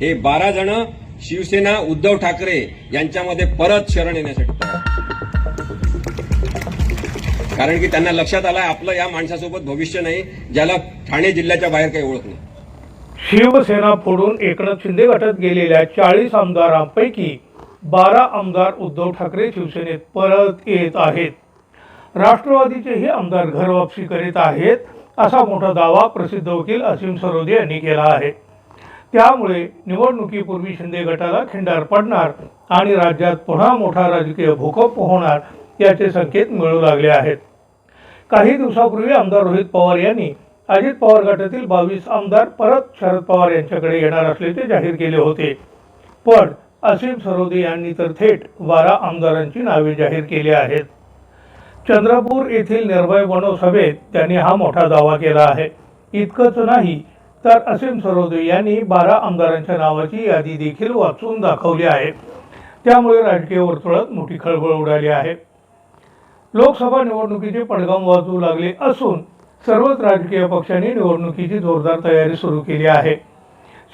हे बारा जण शिवसेना उद्धव ठाकरे यांच्यामध्ये परत शरण येण्यासाठी कारण की त्यांना लक्षात आलं आपलं या माणसासोबत भविष्य नाही ज्याला ठाणे जिल्ह्याच्या बाहेर काही ओळख नाही. शिवसेना फोडून एकनाथ शिंदे गटात गेलेल्या चाळीस आमदारांपैकी बारा आमदार उद्धव ठाकरे शिवसेनेत परत येत आहेत. राष्ट्रवादीचेही आमदार घरवापसी करीत आहेत असा मोठा दावा प्रसिद्ध वकील असीम सरोदे यांनी केला आहे. त्यामुळे निवडणुकीपूर्वी शिंदे गटाला खिंडार पडणार आणि राज्यात पुन्हा मोठा राजकीय भूकंप होणार याचे संकेत मिळू लागले आहेत. काही दिवसापूर्वी आमदार रोहित पवार यांनी अजित पवार गटातील बावीस आमदार परत शरद पवार यांच्याकडे येणार असल्याचे जाहीर केले होते. पण असीम सरोदे यांनी तर थेट बारा आमदारांची नावे जाहीर केली आहेत. चंद्रपूर येथील निर्भय बनसभेत त्यांनी हा मोठा दावा केला आहे. इतकंच नाही तर असीम सरोदे यांनी बारा आमदारांच्या नावाची यादी देखील वाचून दाखवली आहे. त्यामुळे राजकीय वर्तुळात मोठी खळबळ उडाली आहे. लोकसभा निवडणुकीचे पडगाम वाजू लागले असून सर्वच राजकीय पक्षांनी निवडणुकीची जोरदार तयारी सुरू केली आहे.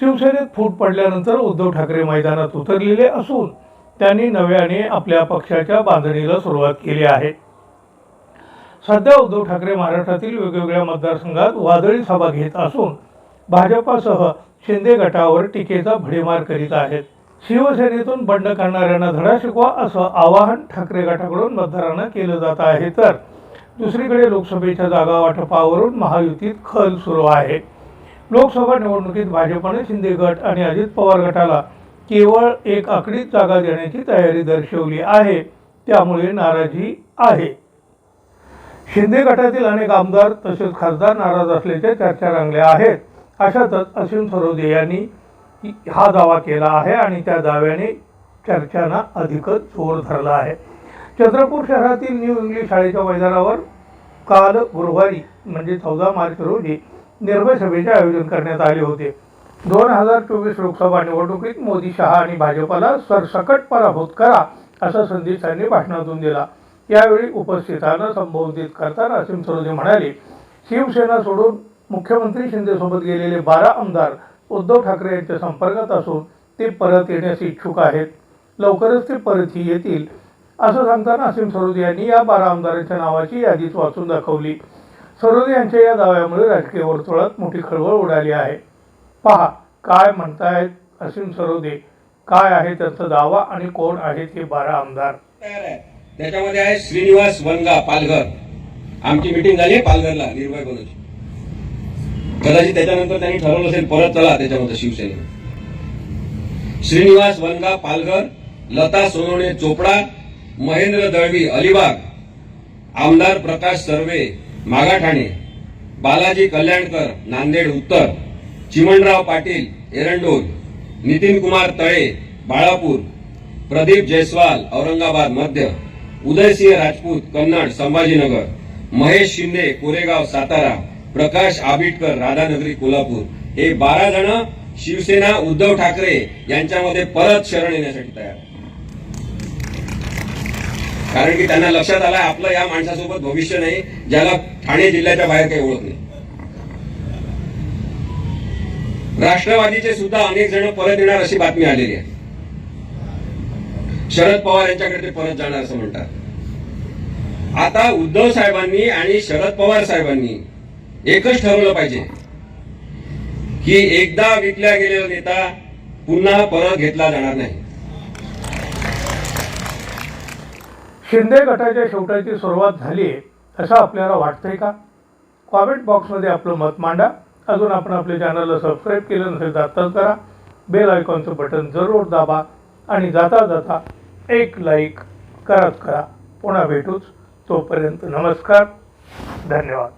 शिवसेनेत फूट पडल्यानंतर उद्धव ठाकरे मैदानात उतरलेले असून त्यांनी नव्याने आपल्या पक्षाच्या बांधणीला सुरुवात केली आहे. सध्या उद्धव ठाकरे महाराष्ट्रातील वेगवेगळ्या मतदारसंघात वादळी सभा घेत असून भाजपासह शिंदे गटावर टीकेचा भडीमार करीत आहेत. शिवसेनेतून बंड करणाऱ्यांना धडा शिकवा असं आवाहन ठाकरे गटाकडून मतदारांना केलं जात आहे. तर दुसरीकडे लोकसभेच्या जागा वाटपावरून महायुतीत खल सुरू आहे. लोकसभा निवडणुकीत भाजपने शिंदे गट आणि अजित पवार गटाला केवळ एक आकडीत जागा देण्याची तयारी दर्शवली आहे. त्यामुळे नाराजी आहे. शिंदे गटातील अनेक आमदार तसेच खासदार नाराज असल्याच्या चर्चा रंगल्या आहेत. अशातच असीम सरोदे यांनी हा दावा केला आहे आणि त्या दाव्याने चर्चांना अधिकच जोर धरला आहे. चंद्रपूर शहरातील न्यू इंग्लिश शाळेच्या मैदानावर काल गुरुवारी म्हणजे चौदा मार्च रोजी निर्भय सभेचे आयोजन करण्यात आले होते. दोन हजार चोवीस लोकसभा निवडणुकीत मोदी शहा आणि भाजपला सरसकट पराभूत करा असा संदेश त्यांनी भाषणातून दिला. यावेळी उपस्थितांना संबोधित करताना असीम सरोदे म्हणाले शिवसेना सोडून मुख्यमंत्री शिंदेसोबत गेलेले बारा आमदार उद्धव ठाकरे यांच्या संपर्कात असून ते परत येण्यास इच्छुक आहेत. लवकरच ते परतही येतील असं सांगताना असीम सरोदे यांनी या बारा आमदारांच्या नावाची यादीच वाचून दाखवली. सरोदे यांच्या या दाव्यामुळे राजकीय वर्तुळात मोठी खळबळ उडाली आहे. पहा काय म्हणतायत असीम सरोदे? काय आहे त्यांचा दावा आणि कोण आहेत हे बारा आमदार? त्याच्यामध्ये आहे श्रीनिवास वनगा पालघर. आमची मिटिंग झाली पालघरला निर्भय बनवची कदाचित त्याच्यानंतर त्यांनी ठरवलं असेल परत चला त्याच्यामध्ये शिवसेने श्रीनिवास वनगा पालघर लता सोनवणे चोपडा महेंद्र दळवी अलिबाग आमदार प्रकाश सर्वे मागाठाणे बालाजी कल्याणकर नांदेड उत्तर चिमणराव पाटील एरंडोल नितीन कुमार तळे बाळापूर प्रदीप जयस्वाल औरंगाबाद मध्य उदयसिंह राजपूत कन्नड संभाजीनगर महेश शिंदे कोरेगाव सातारा प्रकाश आबिटकर राधानगरी कोल्हापूर. हे बारा जण शिवसेना उद्धव ठाकरे यांच्यामध्ये परत शरण येण्यासाठी तयार कारण की त्यांना लक्षात आलं आपलं या माणसासोबत भविष्य नाही ज्याला ठाणे जिल्ह्याच्या बाहेर काही ओळख नाही. राष्ट्रवादीचे सुद्धा अनेक जण परत येणार अशी बातमी आलेली आहे. शरद पवार यांच्याकडे ते परत जाणार असं म्हणतात. आता उद्धव साहेबांनी आणि शरद पवार साहेबांनी एकच ठरवलं पाहिजे. की एकदा विकल्या गेलेला नेता पुन्हा परत घेतला जाणार नाही. शिंदे गटाच्या शेवटाची सुरुवात झाली आहे असं आपल्याला वाटतंय का? कॉमेंट बॉक्समध्ये आपलं मत मांडा. अजून आपण आपल्या चॅनलला सबस्क्राईब केलं नसेल तर आत्ताच करा. बेल आयकॉनचं बटन जरूर दाबा आणि जाता जाता एक लाईक करत करा. पुन्हा भेटूच. तोपर्यंत नमस्कार. धन्यवाद.